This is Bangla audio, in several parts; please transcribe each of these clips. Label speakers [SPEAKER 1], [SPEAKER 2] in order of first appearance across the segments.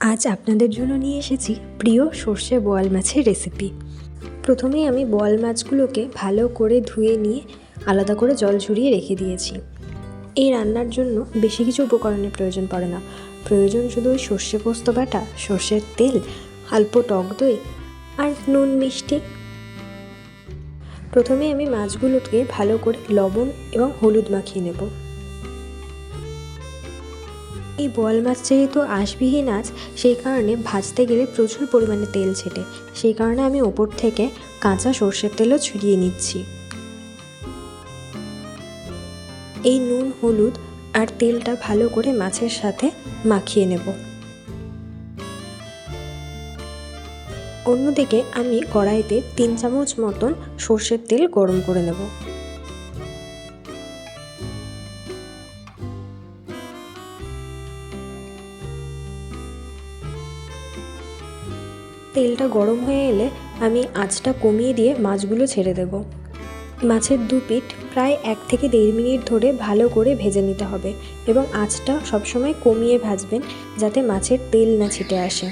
[SPEAKER 1] আজ আপনাদের জন্য নিয়ে এসেছি প্রিয় সর্ষে বোয়াল মাছের রেসিপি প্রথমেই আমি বোয়াল মাছগুলোকে ভালো করে ধুয়ে নিয়ে আলাদা করে জল ঝরিয়ে রেখে দিয়েছি। এই রান্নার জন্য বেশি কিছু উপকরণের প্রয়োজন পড়ে না। প্রয়োজন শুধু ওই সর্ষে পোস্ত বাটা, সর্ষের তেল, অল্প টক দই আর নুন মিষ্টি। প্রথমে আমি মাছগুলোকে ভালো করে লবণ এবং হলুদ মাখিয়ে নেব। এই বোয়াল মাছ যেহেতু আঁশবিহীন আঁচ, সেই কারণে ভাজতে গেলে প্রচুর পরিমাণে তেল ছেটে। সেই কারণে আমি ওপর থেকে কাঁচা সর্ষের তেলও ছড়িয়ে নিচ্ছি। এই নুন, হলুদ আর তেলটা ভালো করে মাছের সাথে মাখিয়ে নেব। অন্যদিকে আমি কড়াইতে তিন চামচ মতন সর্ষের তেল গরম করে নেব। তেলটা গরম হয়ে এলে আমি আঁচটা কমিয়ে দিয়ে মাছগুলো ছেড়ে দেব। মাছের দু পিঠ প্রায় এক থেকে দেড় মিনিট ধরে ভালো করে ভেজে নিতে হবে এবং আঁচটা সবসময় কমিয়ে ভাজবেন যাতে মাছের তেল না ছিটে আসে।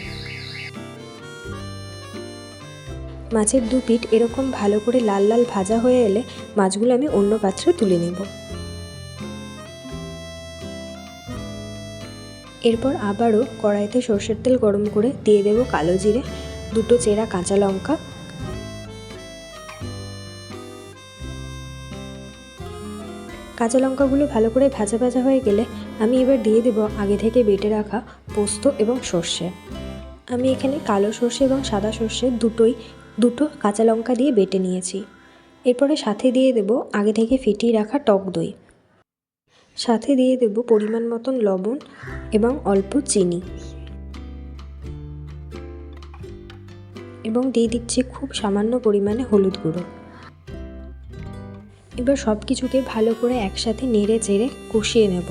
[SPEAKER 1] মাছের দু পিঠ এরকম ভালো করে লাল লাল ভাজা হয়ে এলে মাছগুলো আমি অন্য পাত্রে তুলে নেব। এরপর আবারও কড়াইতে সর্ষের তেল গরম করে দিয়ে দেবো কালো জিরে দুটো চেরা কাঁচা লঙ্কা। কাঁচা লঙ্কাগুলো ভালো করে ভাজা ভাজা হয়ে গেলে আমি এবার দিয়ে দেবো আগে থেকে বেটে রাখা পোস্ত এবং সর্ষে। আমি এখানে কালো সর্ষে এবং সাদা সর্ষে দুটোই, দুটো কাঁচা লঙ্কা দিয়ে বেটে নিয়েছি। এরপরে সাথে দিয়ে দেবো আগে থেকে ফিটিয়ে রাখা টক দই। সাথে দিয়ে দেবো পরিমাণ মতন লবণ এবং অল্প চিনি। এবং দিয়ে দিচ্ছি খুব সামান্য পরিমাণে হলুদ গুঁড়ো। এবার সব কিছুকে ভালো করে একসাথে নেড়ে চেড়ে কষিয়ে নেব।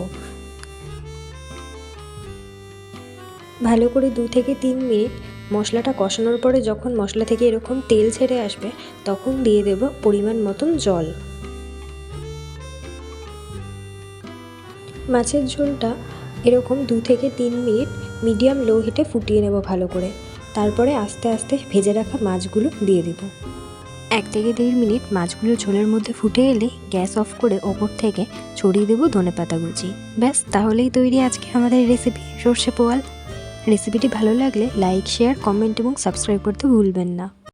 [SPEAKER 1] ভালো করে দু থেকে তিন মিনিট মশলাটা কষানোর পরে যখন মশলা থেকে এরকম তেল ছেড়ে আসবে, তখন দিয়ে দেব পরিমাণ মতন জল। মাছের ঝোলটা এরকম দু থেকে তিন মিনিট মিডিয়াম লো হিটে ফুটিয়ে নেব ভালো করে। তারপরে আস্তে আস্তে ভেজে রাখা মাছগুলো দিয়ে দেব। এক থেকে দেড় মিনিট মাছগুলো ঝোলের মধ্যে ফুটে এলে গ্যাস অফ করে ওপর থেকে ছড়িয়ে দেবো ধনে পাতা কুচি। ব্যাস, তাহলেই তৈরি আজকে আমাদের রেসিপি সর্ষে পোয়াল। রেসিপিটি ভালো লাগলে লাইক শেয়ার কমেন্ট এবং সাবস্ক্রাইব করতে ভুলবেন না।